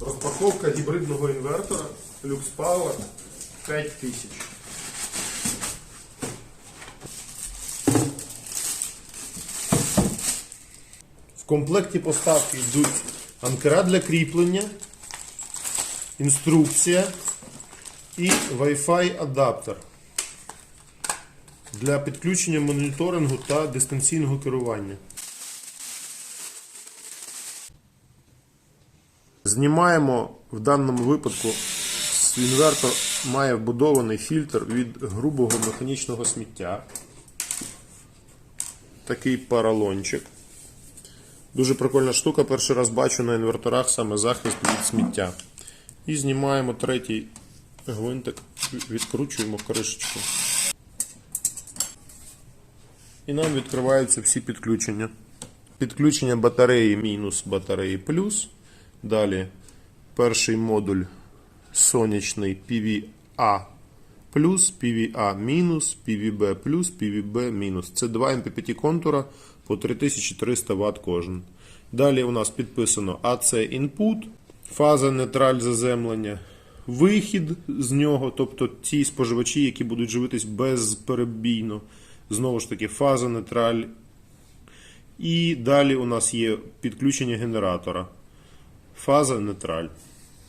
Розпаковка гібридного інвертора Lux Power 5000. В комплекті поставки йдуть анкера для кріплення, інструкція і Wi-Fi адаптер для підключення моніторингу та дистанційного керування. Знімаємо в даному випадку інвертор має вбудований фільтр від грубого механічного сміття. Такий паралончик. Дуже прикольна штука. Перший раз бачу на інверторах саме захист від сміття. І знімаємо третій гвинтик, відкручуємо кришечку. І нам відкриваються всі підключення. Підключення батареї мінус батареї плюс. Далі перший модуль сонячний PVA плюс, PVA мінус, PVB PVB. Це два MPPT контура по 3300 Вт кожен. Далі у нас підписано AC input, фаза нейтраль заземлення, вихід з нього, тобто ті споживачі, які будуть живитись безперебійно. Знову ж таки, фаза нейтраль. І далі у нас є підключення генератора. Фаза нейтраль.